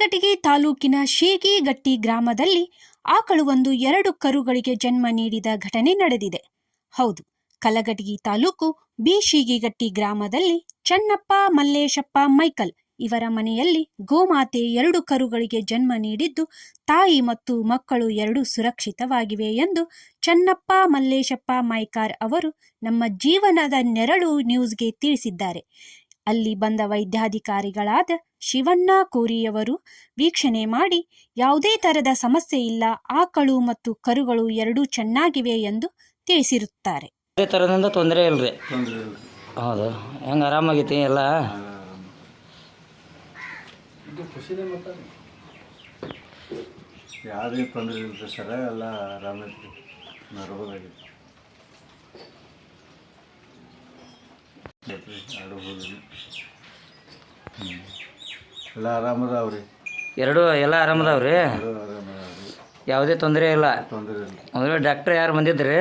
ಕಲಘಟಗಿ ತಾಲೂಕಿನ ಶೇಗಿಗಟ್ಟಿ ಗ್ರಾಮದಲ್ಲಿ ಆಕಳುವೊಂದು ಎರಡು ಕರುಗಳಿಗೆ ಜನ್ಮ ನೀಡಿದ ಘಟನೆ ನಡೆದಿದೆ. ಹೌದು ಕಲಘಟಗಿ ತಾಲೂಕು ಬಿ ಶೀಗಿಗಟ್ಟಿ ಗ್ರಾಮದಲ್ಲಿ ಚನ್ನಪ್ಪ, ಮಲ್ಲೇಶಪ್ಪ, ಮೈಕಲ್ ಇವರ ಮನೆಯಲ್ಲಿ ಗೋಮಾತೆ ಎರಡು ಕರುಗಳಿಗೆ ಜನ್ಮ ನೀಡಿದ್ದು, ತಾಯಿ ಮತ್ತು ಮಕ್ಕಳು ಎರಡೂ ಸುರಕ್ಷಿತವಾಗಿವೆ ಎಂದು ಚನ್ನಪ್ಪ, ಮಲ್ಲೇಶಪ್ಪ, ಮೈಕಾರ್ ಅವರು ನಮ್ಮ ಜೀವನದ ನೆರಳು ನ್ಯೂಸ್ಗೆ ತಿಳಿಸಿದ್ದಾರೆ. ಅಲ್ಲಿ ಬಂದ ವೈದ್ಯಾಧಿಕಾರಿಗಳಾದ ಶಿವಣ್ಣ ಕೋರಿಯವರು ವೀಕ್ಷಣೆ ಮಾಡಿ ಯಾವುದೇ ತರದ ಸಮಸ್ಯೆ ಇಲ್ಲ ಆಕಳು ಮತ್ತು ಕರುಗಳು ಎರಡೂ ಚೆನ್ನಾಗಿವೆ ಎಂದು ತಿಳಿಸಿರುತ್ತಾರೆ. ಅದೇ ಥರದಿಂದ ತೊಂದರೆ ಇಲ್ರಿ. ತೊಂದರೆ ಇಲ್ಲ ಹೌದು. ಹೆಂಗೆ ಆರಾಮಾಗೈತಿ ಎಲ್ಲ? ಯಾವುದೇ ತೊಂದರೆ ಇಲ್ಲ ಸರ್ ಎಲ್ಲ ಆರಾಮೈತಿ ಆರಾಮ ಆಡಬಹುದು ಹ್ಞೂ ಎಲ್ಲ ಆರಾಮದಾವ್ರಿ? ಎರಡು ಎಲ್ಲ ಆರಾಮದಾವ್ರಿ? ಎಲ್ಲ ಆರಾಮದಾವ್ರಿ. ಯಾವುದೇ ತೊಂದರೆ ಇಲ್ಲ. ತೊಂದರೆ ಇಲ್ಲ. ಅಂದ್ರೆ ಡಾಕ್ಟ್ರ್ ಯಾರು ಬಂದಿದ್ರಿ?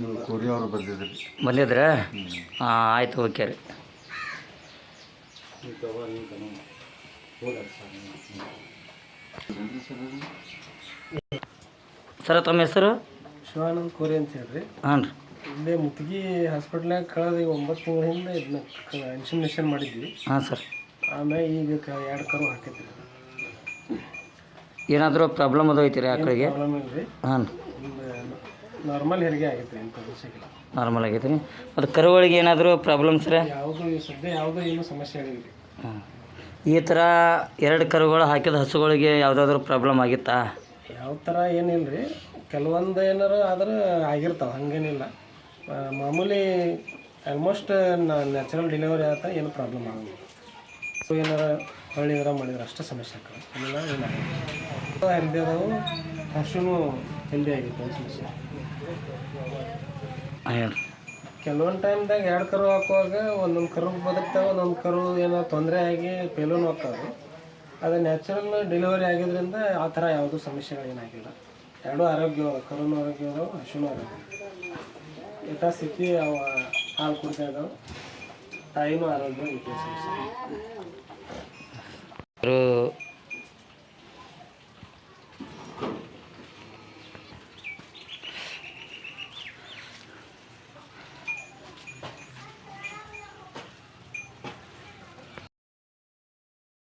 ನೀವು ಕೋರಿ ಅವರು ಬಂದಿದ್ರಿ. ಬಂದಿದ್ರ? ಹಾಂ ಆಯ್ತು ಓಕೆ ರೀ. ಸರ್ ತಮ್ಮ ಹೆಸರು? ಶಿವಾನಂದ್ ಕೋರಿ ಅಂತ ಹೇಳ್ರಿ. ಹಾಂ ರೀ ಇಲ್ಲೇ ಮುತ್ತಿಗೆ ಹಾಸ್ಪಿಟ್ಲಾಗ ಕಳೆದ ಈಗ ಒಂಬತ್ತು ತಿಂಗಳ ಹಿಂದೆ ಇದನ್ನ ಇನ್ಸಿಮಿನೇಷನ್ ಮಾಡಿದ್ವಿ. ಹಾಂ ಸರ್. ಆಮೇಲೆ ಈಗ ಕ ಎರಡು ಕರು ಹಾಕೈತಿ ಏನಾದರೂ ಪ್ರಾಬ್ಲಮ್ ಅದು ಐತಿ ರೀ ಆಕಳಿಗೆ ಪ್ರಾಬ್ಲಮ್ ಹಾಂ ನಾರ್ಮಲ್ ಹೆರಿಗೆ ಆಗೈತೆ ರೀ ಇಂಥ ಇಲ್ಲ ನಾರ್ಮಲ್ ಆಗೈತೆ ರೀ ಅದು ಕರುಗಳಿಗೆ ಏನಾದರೂ ಪ್ರಾಬ್ಲಮ್ ಸರ? ಯಾವುದು ಸದ್ಯ ಯಾವುದೂ ಏನು ಸಮಸ್ಯೆ ಆಗಿಲ್ಲ ರೀ ಹಾಂ. ಈ ಥರ ಎರಡು ಕರುಗಳು ಹಾಕಿದ ಹಸುಗಳಿಗೆ ಯಾವುದಾದ್ರೂ ಪ್ರಾಬ್ಲಮ್ ಆಗಿತ್ತಾ? ಯಾವ ಥರ ಏನಿಲ್ಲ ರೀ ಕೆಲವೊಂದು ಏನಾರು ಆದ್ರೆ ಆಗಿರ್ತಾವೆ ಹಂಗೇನಿಲ್ಲ. ಮಾಮೂಲಿ ಆಲ್ಮೋಸ್ಟ್ ನ್ಯಾಚುರಲ್ ಡೆಲಿವರಿ ಆತ ಏನು ಪ್ರಾಬ್ಲಮ್ ಆಗಲ್ಲ ಸೊ ಏನಾರ ಹೊಳ್ಳಿದ್ರ ಮಾಡಿದ್ರೆ ಅಷ್ಟೇ ಸಮಸ್ಯೆ ಆಗ್ತದೆ. ಇಲ್ಲ ಏನಾಗಲ್ಲ ಹೆಲ್ದಿ ಅದಾವು ಹಸುನು ಹೆಲ್ದಿ ಆಗಿತ್ತು ಸಮಸ್ಯೆ. ಕೆಲವೊಂದು ಟೈಮ್ದಾಗ ಎರಡು ಕರು ಹಾಕುವಾಗ ಒಂದೊಂದು ಕರು ಬದುಕ್ತಾವೆ ಒಂದೊಂದು ಕರು ಏನೋ ತೊಂದರೆ ಆಗಿ ಪೇಲೂನು ಹೋಗ್ತಾವೆ ಅದು ನ್ಯಾಚುರಲ್ ಡೆಲಿವರಿ ಆಗಿದ್ದರಿಂದ ಆ ಥರ ಯಾವುದೂ ಸಮಸ್ಯೆಗಳೇನಾಗಿಲ್ಲ. ಎರಡೂ ಆರೋಗ್ಯ ಕರುನು ಆರೋಗ್ಯ ಹಸುನು ಆರೋಗ್ಯ. ಯಥಾಸ್ಥಿತಿ ಅವ ಹಾಲು ಕುಡ್ತಾ ಇದ್ದಾವೆ. ತಾಯಿನೂ ಆರೋಗ್ಯವಾಗಿ ಇತ್ತು